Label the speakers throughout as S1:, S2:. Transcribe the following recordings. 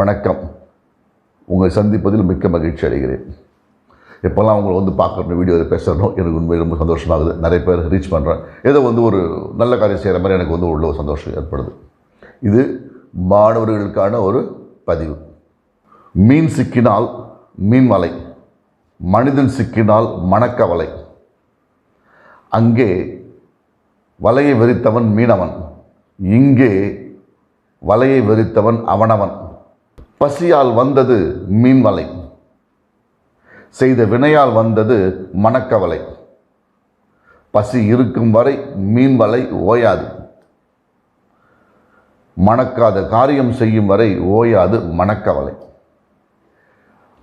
S1: வணக்கம். உங்களை சந்திப்பதில் மிக்க மகிழ்ச்சி அடைகிறேன். எப்போல்லாம் உங்களை வந்து பார்க்குறோம் வீடியோவில் பேசுகிறோம் எனக்கு உண்மை ரொம்ப சந்தோஷமாகுது நிறைய பேர் ரீச் பண்ணுறேன் ஏதோ வந்து ஒரு நல்ல காரியம் செய்கிற மாதிரி எனக்கு வந்து உள்ள ஒரு சந்தோஷம் ஏற்படுது. இது மாணவர்களுக்கான ஒரு பதிவு. மீன் சிக்கினால் மீன் வலை மனிதன் சிக்கினால் மணக்கவலை. அங்கே வலையை வெறித்தவன் மீனவன் இங்கே வலையை வெறித்தவன் அவனவன். பசியால் வந்தது மீன் வலை செய்த வினையால் வந்தது மணக்கவலை. பசி இருக்கும் வரை மீன் வலை ஓயாது. மணக்காத காரியம் செய்யும் வரை ஓயாது மணக்கவலை.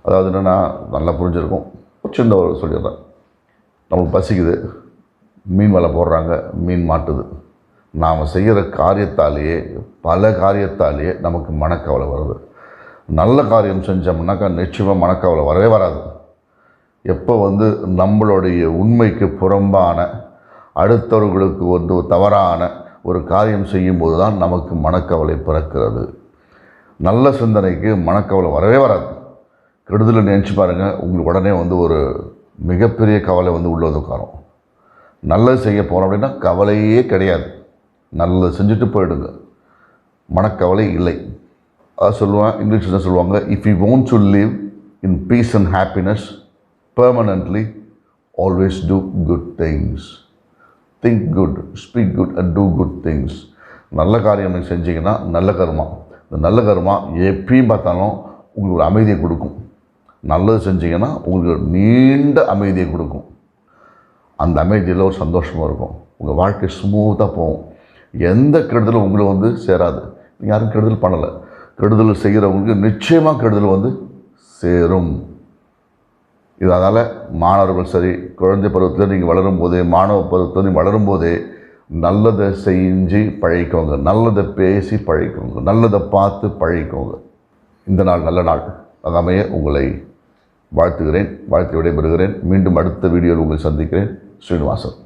S1: அதாவது என்னென்னா நல்லா புரிஞ்சிருக்கும். சின்ன ஒரு சொல்லிடுறேன். நமக்கு பசிக்குது மீன் வலை போடுறாங்க மீன் மாட்டுது. நாம் செய்கிற காரியத்தாலேயே பல காரியத்தாலேயே நமக்கு மனக்கவலை வருது. நல்ல காரியம் செஞ்சோம்னாக்கா நிச்சயமாக மனக்கவலை வரவே வராது. எப்போ வந்து நம்மளுடைய உண்மைக்கு புறம்பான அடுத்தவர்களுக்கு வந்து ஒரு தவறான ஒரு காரியம் செய்யும்போது தான் நமக்கு மனக்கவலை பிறக்கிறது. நல்ல சிந்தனைக்கு மனக்கவலை வரவே வராது. கெடுதலை நினச்சி பாருங்கள் உங்களுக்கு உடனே வந்து ஒரு மிகப்பெரிய கவலை வந்து உள்ளே வந்து உட்காரும். நல்லது செய்ய போகிறோம் அப்படின்னா கவலையே கிடையாது. நல்லது செஞ்சுட்டு போயிடுங்க. மனக்கவலை இல்லை. சொல்லுவேன் இங்கிலீஷில் தான் சொல்லுவாங்க if you want to live in peace and happiness permanently always do good things think good speak good and do good things நல்ல காரியம் நீங்கள் செஞ்சீங்கன்னா நல்ல கர்மா. இந்த நல்ல கர்மா எப்பயும் பார்த்தாலும் உங்களுக்கு ஒரு அமைதியை கொடுக்கும். நல்லது செஞ்சீங்கன்னா உங்களுக்கு ஒரு நீண்ட அமைதியை கொடுக்கும். அந்த அமைதியில் ஒரு சந்தோஷமாக இருக்கும். உங்கள் வாழ்க்கை ஸ்மூத்தாக போகும். எந்த கெடுதலும் உங்களை வந்து சேராது. நீங்கள் யாரும் கெடுதல் பண்ணலை. கெடுதல் செய்கிறவங்களுக்கு நிச்சயமாக கெடுதல் வந்து சேரும். இது அதனால் மாணவர்கள் சரி குழந்தை பருவத்தில் நீங்கள் வளரும் போதே மாணவ பருவத்தில் நீங்கள் வளரும் போதே நல்லதை செஞ்சு பழகிக்கோங்க. நல்லதை பேசி பழகிக்கோங்க. நல்லதை பார்த்து பழகிக்கோங்க. இந்த நாள் நல்ல நாள். அது உங்களை வாழ்த்துகிறேன் வாழ்த்து விடைபெறுகிறேன். மீண்டும் அடுத்த வீடியோவில் உங்களை சந்திக்கிறேன். ஸ்ரீனிவாசன்.